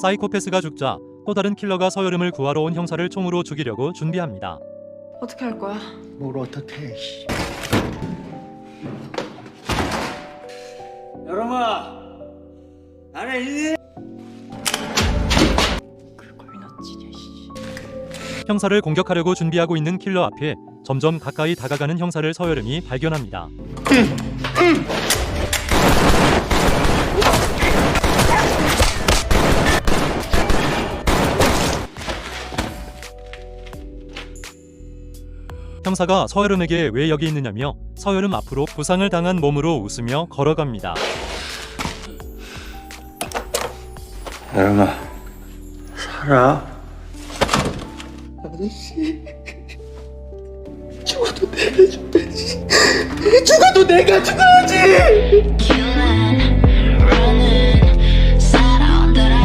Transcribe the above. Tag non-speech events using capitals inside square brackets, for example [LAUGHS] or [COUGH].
사이코패스가 죽자 또 다른 킬러가 서여름을 구하러 온 형사를 총으로 죽이려고 준비합니다. 어떻게 할 거야? 뭘 어떻게 해, 씨. 여름아 넣지냐 씨. 형사를 공격하려고 준비하고 있는 킬러 앞에 점점 가까이 다가가는 형사를 서여름이 발견합니다. 형사가 서여름에게 왜 여기 있느냐며 서여름 앞으로 부상을 당한 몸으로 웃으며 걸어갑니다. 여름아 살아 아저씨. [LAUGHS] 죽어도 죽